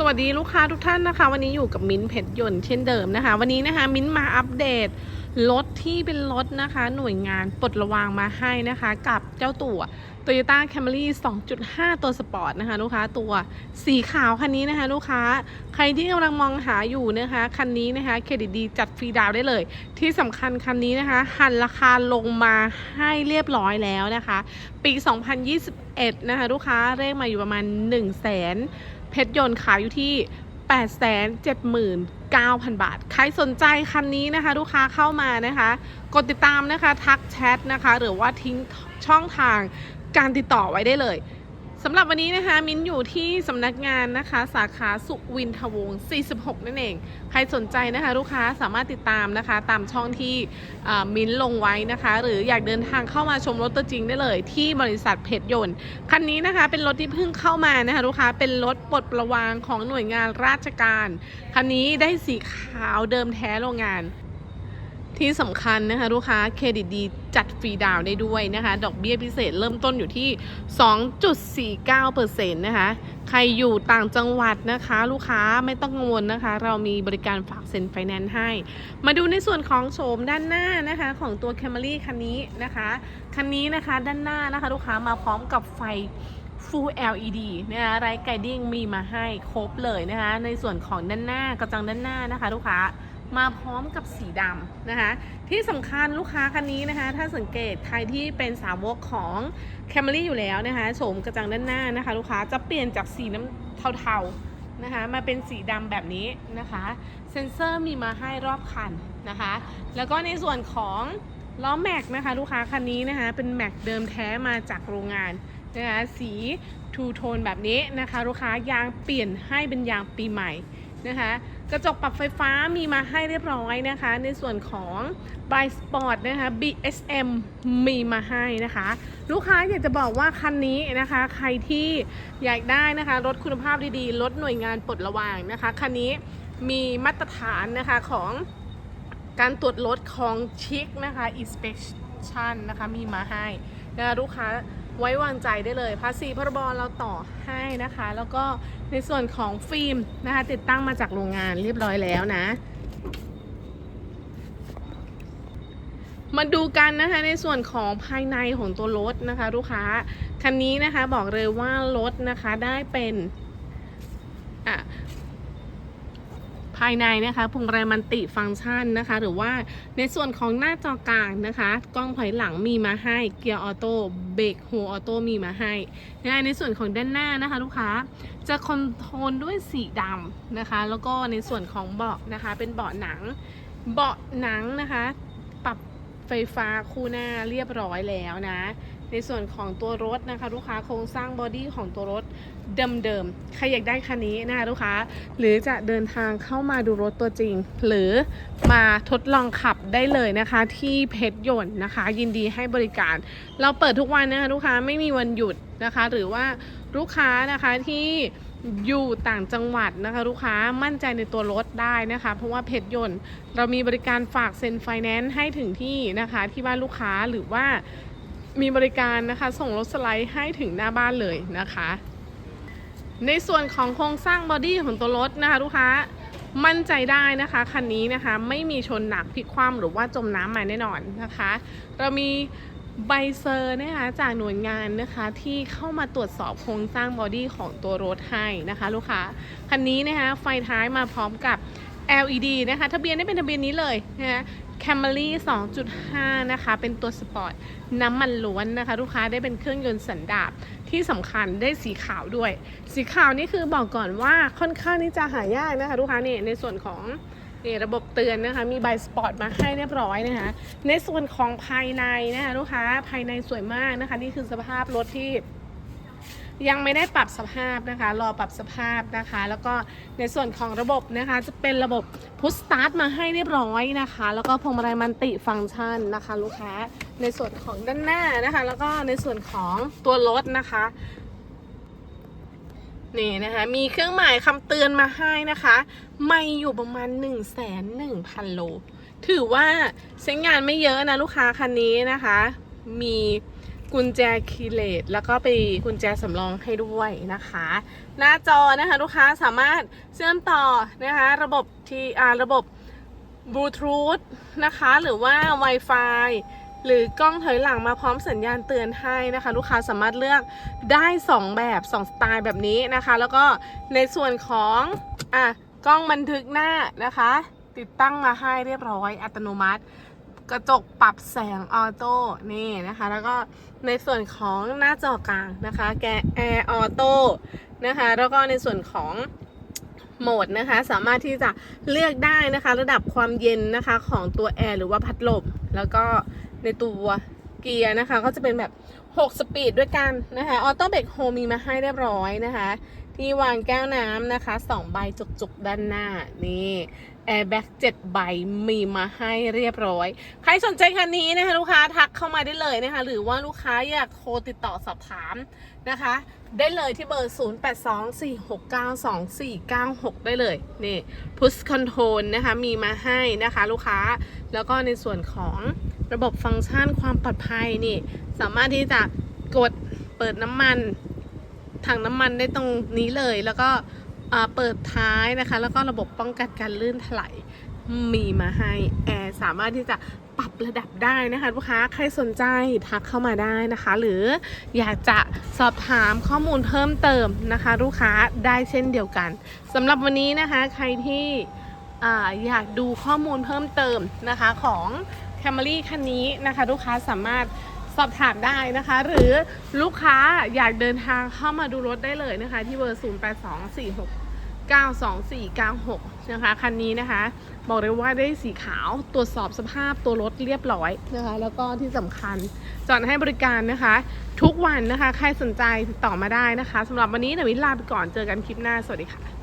สวัสดีลูกค้าทุกท่านนะคะ วันนี้อยู่กับมิ้นเพชรยนต์เช่นเดิมนะคะ วันนี้นะคะ มิ้นมาอัปเดตรถที่เป็นรถนะคะ หน่วยงานปลดระวางมาให้นะคะ กับเจ้าตัว Toyota Camry 2.5 ตัวสปอร์ตนะคะ ลูกค้าตัวสีขาวคันนี้นะคะ ลูกค้าใครที่กำลังมองหาอยู่นะคะ คันนี้นะคะเครดิตดีจัดฟรีดาวได้เลย ที่สำคัญคันนี้นะคะหันราคาลงมาให้เรียบร้อยแล้วนะคะ ปี 2021 นะคะ ลูกค้าเลขมาอยู่ประมาณ 1 0 0 0 0แสน เพชรยนต์ขายอยู่ที่ 879,000 บาท ใครสนใจคันนี้นะคะ ลูกค้าเข้ามานะคะ กดติดตามนะคะ ทักแชทนะคะ หรือว่าทิ้งช่องทางการติดต่อไว้ได้เลย สำหรับวันนี้นะคะมิ้นอยู่ที่สำนักงานนะคะ สาขาสุวินทวงศ์46 นั่นเอง ใครสนใจนะคะ ลูกค้าสามารถติดตามนะคะ ตามช่องที่มิ้นลงไว้นะคะ หรืออยากเดินทางเข้ามาชมรถตัวจริงได้เลย ที่บริษัทเพชรยนต์คันนี้นะคะเป็นรถที่เพิ่งเข้ามานะคะลูกค้าเป็นรถปลดประวางของหน่วยงานราชการคันนี้ได้สีขาวเดิมแท้โรงงาน ที่สำคัญนะคะลูกค้าเครดิตดีจัดฟรีดาวน์ได้ด้วยนะคะ ดอกเบี้ยพิเศษเริ่มต้นอยู่ที่ 2.49%นะคะ ใครอยู่ต่างจังหวัดนะคะ ลูกค้าไม่ต้องกังวลนะคะ เรามีบริการฝากเซ็นไฟแนนซ์ให้ มาดูในส่วนของโฉมด้านหน้านะคะของตัว Camry คันนี้นะคะ คันนี้นะคะด้านหน้านะคะ ลูกค้ามาพร้อมกับไฟ Full LED นะคะไรไกดิ้งมีมาให้ครบเลยนะคะ ในส่วนของด้านหน้ากระจังด้านหน้านะคะ ลูกค้า มาพร้อมกับสีดำนะคะ ที่สำคัญลูกค้าคันนี้นะคะ ถ้าสังเกตใครที่เป็นสาวกของ Camry อยู่แล้วนะคะโฉมกระจังด้านหน้านะคะ ลูกค้าจะเปลี่ยนจากสีน้ำเทาๆนะคะ มาเป็นสีดำแบบนี้นะคะ เซ็นเซอร์มีมาให้รอบคันนะคะ แล้วก็ในส่วนของล้อแม็กนะคะ ลูกค้าคันนี้นะคะ เป็นแม็กเดิมแท้มาจากโรงงานนะคะสีทูโทนแบบนี้นะคะ ลูกค้ายางเปลี่ยนให้เป็นยางปีใหม่นะคะ กระจกปรับไฟฟ้ามีมาให้เรียบร้อยนะคะ ในส่วนของ b i Sport นะคะ BSM มีมาให้นะคะ ลูกค้าอยากจะบอกว่าคันนี้นะคะ ใครที่อยากได้นะคะรถคุณภาพดีๆรถหน่วยงานปลดระวางนะคะคันนี้มีมาตรฐานนะคะของการตรวจรถของชิคนะคะ inspection นะคะมีมาให้นะคะลูกค้า ไว้วางใจได้เลยภาษีพรบเราต่อให้นะคะ แล้วก็ในส่วนของฟิล์มนะคะติดตั้งมาจากโรงงานเรียบร้อยแล้วนะ มาดูกันนะคะในส่วนของภายในของตัวรถนะคะ ลูกค้าคันนี้นะคะบอกเลยว่ารถนะคะได้เป็นอะ ภายในนะคะพวงมาลัยมันติฟังก์ชันนะคะ หรือว่าในส่วนของหน้าจอกลางนะคะ กล้องถอยหลังมีมาให้ เกียร์ออโต้เบรกโฮออโต้มีมาให้นะในส่วนของด้านหน้านะคะ ลูกค้าจะคอนโทรลด้วยสีดำนะคะ แล้วก็ในส่วนของเบาะนะคะ เป็นเบาะหนัง เบาะหนังนะคะ ปรับไฟฟ้าคู่หน้าเรียบร้อยแล้วนะ ในส่วนของตัวรถนะคะ ลูกค้าโครงสร้างบอดี้ของตัวรถ เดิมๆ ใครอยากได้คันนี้นะคะลูกค้า หรือจะเดินทางเข้ามาดูรถตัวจริง หรือมาทดลองขับได้เลยนะคะ ที่เพชรยนต์นะคะ ยินดีให้บริการ เราเปิดทุกวันนะคะลูกค้าไม่มีวันหยุดนะคะ หรือว่าลูกค้านะคะที่อยู่ต่างจังหวัดนะคะลูกค้ามั่นใจในตัวรถได้นะคะ เพราะว่าเพชรยนต์ เรามีบริการฝากเซ็นไฟแนนซ์ให้ถึงที่นะคะที่บ้านลูกค้าหรือว่ามีบริการนะคะ ส่งรถสไลด์ให้ถึงหน้าบ้านเลยนะคะ ในส่วนของโครงสร้างบอดี้ของตัวรถนะคะลูกค้ามั่นใจได้นะคะคันนี้นะคะไม่มีชนหนักพลิกคว่ำหรือว่าจมน้ำมาแน่นอนนะคะ เรามีใบเซอร์นะคะจากหน่วยงานนะคะที่เข้ามาตรวจสอบโครงสร้างบอดี้ของตัวรถให้นะคะ ลูกค้าคันนี้นะคะไฟท้ายมาพร้อมกับ LED นะคะ ทะเบียนได้เป็นทะเบียนนี้เลยนะคะ Camry 2.5 นะคะ เป็นตัวสปอร์ตน้ำมันล้วนนะคะ ลูกค้าได้เป็นเครื่องยนต์สันดาปที่สำคัญได้สีขาวด้วย สีขาวนี่คือบอกก่อนว่าค่อนข้างที่จะหายากนะคะ ลูกค้านี่ในส่วนของนี่ระบบเตือนนะคะ มีใบสปอร์ตมาให้เรียบร้อยนะคะ ในส่วนของภายในนะคะ ลูกค้าภายในสวยมากนะคะ นี่คือสภาพรถที่ ยังไม่ได้ปรับสภาพนะคะ รอปรับสภาพนะคะ แล้วก็ในส่วนของระบบนะคะ จะเป็นระบบพุชสตาร์ทมาให้เรียบร้อยนะคะ แล้วก็พวงมาลัยมันติฟังก์ชันนะคะ ลูกค้าในส่วนของด้านหน้านะคะ แล้วก็ในส่วนของตัวรถนะคะนี่นะคะมีเครื่องหมายคำเตือนมาให้นะคะ ไม่อยู่ประมาณ 1 1 0 0 0 โล ถือว่าใช้งานไม่เยอะนะลูกค้าคันนี้นะคะ มี กุญแจคีย์เลสแล้วก็ไปกุญแจสำรองให้ด้วยนะคะ หน้าจอนะคะลูกค้าสามารถเชื่อมต่อนะคะ ระบบที่อ่าระบบบลูทูธนะคะ หรือว่า Wi-Fi หรือกล้องถอยหลังมาพร้อมสัญญาณเตือนให้นะคะ ลูกค้าสามารถเลือกได้ 2 แบบ 2 สไตล์แบบนี้นะคะ แล้วก็ในส่วนของอะกล้องบันทึกหน้านะคะ ติดตั้งมาให้เรียบร้อยอัตโนมัติ กระจกปรับแสงออโต้นี่นะคะ แล้วก็ในส่วนของหน้าจอกลางนะคะ แกแอร์ออโต้นะคะ แล้วก็ในส่วนของโหมดนะคะ สามารถที่จะเลือกได้นะคะ ระดับความเย็นนะคะของตัวแอร์หรือว่าพัดลมแล้วก็ในตัวเกียร์นะคะ ก็จะเป็นแบบ 6 สปีดด้วยกันนะคะออโต้เบรกโฮมีมาให้เรียบร้อยนะคะ ที่วางแก้วน้ำนะคะ 2 ใบจุกๆ ด้านหน้านี่ แอร์แบ็ก7ใบมีมาให้เรียบร้อย ใครสนใจคันนี้นะคะลูกค้าทักเข้ามาได้เลยนะคะ หรือว่าลูกค้าอยากโทรติดต่อสอบถามนะคะ ได้เลยที่เบอร์ 0824692496 ได้เลยนี่ push control นะคะมีมาให้นะคะลูกค้าแล้วก็ในส่วนของระบบฟังก์ชันความปลอดภัยนี่ สามารถที่จะกดเปิดน้ำมันถังน้ำมันได้ตรงนี้เลยแล้วก็ เปิดท้ายนะคะ แล้วก็ระบบป้องกันการลื่นถลายมีมาให้แอร์สามารถที่จะปรับระดับได้นะคะลูกค้าใครสนใจทักเข้ามาได้นะคะ หรืออยากจะสอบถามข้อมูลเพิ่มเติมนะคะ ลูกค้าได้เช่นเดียวกันสำหรับวันนี้นะคะใครที่อยากดูข้อมูลเพิ่มเติมนะคะของ Camry คันนี้นะคะ ลูกค้าสามารถ สอบถามได้นะคะ หรือลูกค้าอยากเดินทางเข้ามาดูรถได้เลยนะคะ ที่เบอร์ 0 8 2 4 6 9 2 4 9 6 นะคะคันนี้นะคะ บอกเลยว่าได้สีขาวตรวจสอบสภาพตัวรถเรียบร้อยนะคะ แล้วก็ที่สำคัญจอดให้บริการนะคะ ทุกวันนะคะ ใครสนใจติดต่อมาได้นะคะสำหรับวันนี้เดวิลาไปก่อนเจอกันคลิปหน้า สวัสดีค่ะ